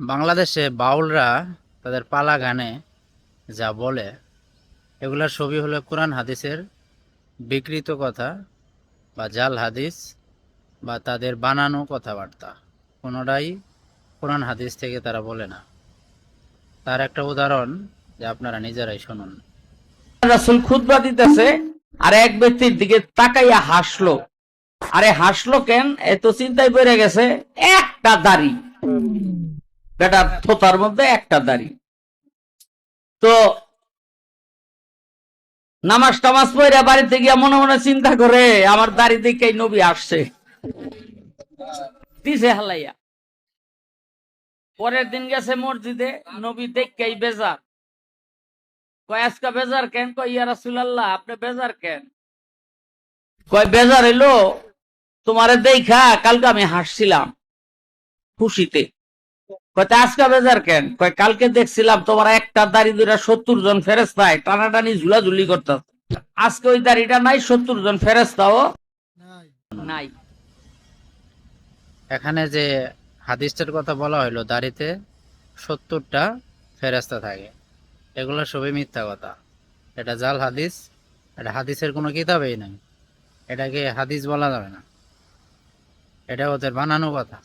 বাংলাদেশে বাউলরা তাদের পালা গানে যা বলে, এগুলার ছবি হলো কোরআন হাদিসের বিকৃত কথা বা জাল হাদিস বা তাদের বানানো কথাবার্তা। কোনোটাই কোরআন হাদিস থেকে তারা বলে না। তার একটা উদাহরণ যে আপনারা নিজেরাই শুনুন। রাসুল খুতবা দিতেছে, আর এক ব্যক্তির দিকে তাকাইয়া হাসলো। আরে হাসলো কেন? এত চিন্তায় পড়ে গেছে, একটা দাড়ি। বেটার থোতার মধ্যে একটা দাড়ি। তো নামাজ টামাজ পড়ে বাড়িতে গিয়া মনে মনে চিন্তা করে, আমার দাড়ি দেখে নবী আসছে। দিছে হালাইয়া। পরের দিন গেছে মসজিদে, নবী দেখেই বেজার। কয়, আজকা বেজার কেন? কয়, ইয়া রাসূলুল্লাহ, আপনি বেজার কেন? কয়, বেজার এলো তোমারে দেখা কালকে আমি হাসছিলাম খুশিতে। কয় তা আজকা বেজার কেন? কয় কালকে দেখছিলাম তোমার একটা দাড়ি দুইটা সত্তর জন ফেরেস্তায় টানাটানি ঝুলাঝুলি করতে আজকে ওই দাড়িটা নাই সত্তর জন ফেরেস্তাও নাই। এখানে যে হাদিসটার কথা বলা হলো দাড়িতে সত্তরটা ফেরাস্তা থাকে এগুলো সবই মিথ্যা কথা। এটা জাল হাদিস এটা হাদিসের কোনো কিতাবেই নাই। এটাকে হাদিস বলা যাবে না। এটা ওদের বানানো কথা।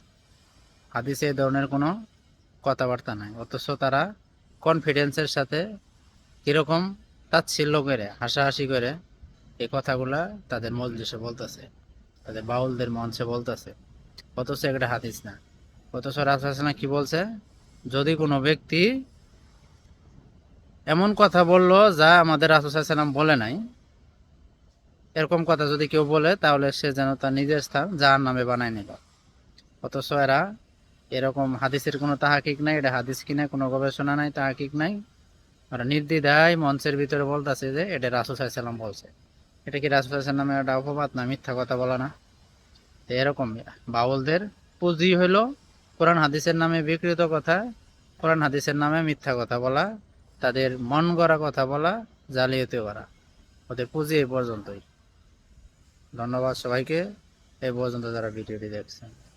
হাদিসে এই ধরনের কোনো কথাবার্তা নাই, অথচ তারা কনফিডেন্সের সাথে কীরকম তাচ্ছিল্য করে, হাসাহাসি করে এই কথাগুলা তাদের মজলিসে বলতেছে, তাদের বাউলদের মঞ্চে বলতেছে। অথচ একটা হাদিস না। অথচ রাসুলাম কি বলছে? যদি কোনো ব্যক্তি এমন কথা বলল যা আমাদের রাসুসাল্লাম বলে নাই, এরকম কথা যদি কেউ বলে, তাহলে সে যেন তার নিজের স্থান যার নামে বানায় নিল। অথচ এরা এরকম হাদিসের কোনো তাহাকিক নাই, এটা হাদিস কিনা কোনো গবেষণা নাই, তাহাকিক নাই। ওরা নির্দ্বিধায় মঞ্চের ভিতরে বলতেছে যে, এটা রাসুসাল্লাম বলছে। এটা কি রাসুসাল্লামের একটা অপবাদ না মিথ্যা কথা বলা না? তো এরকম, বাউলদের পুঁজি হলো কোরআন হাদিসের নামে বিকৃত কথা, কোরআন হাদিসের নামে মিথ্যা কথা বলা, তাদের মন গড়া কথা বলা, জালিয়াতি করা। ওদের পুঁজি এই পর্যন্তই। ধন্যবাদ সবাইকে, এই পর্যন্ত যারা ভিডিওটি দেখছেন।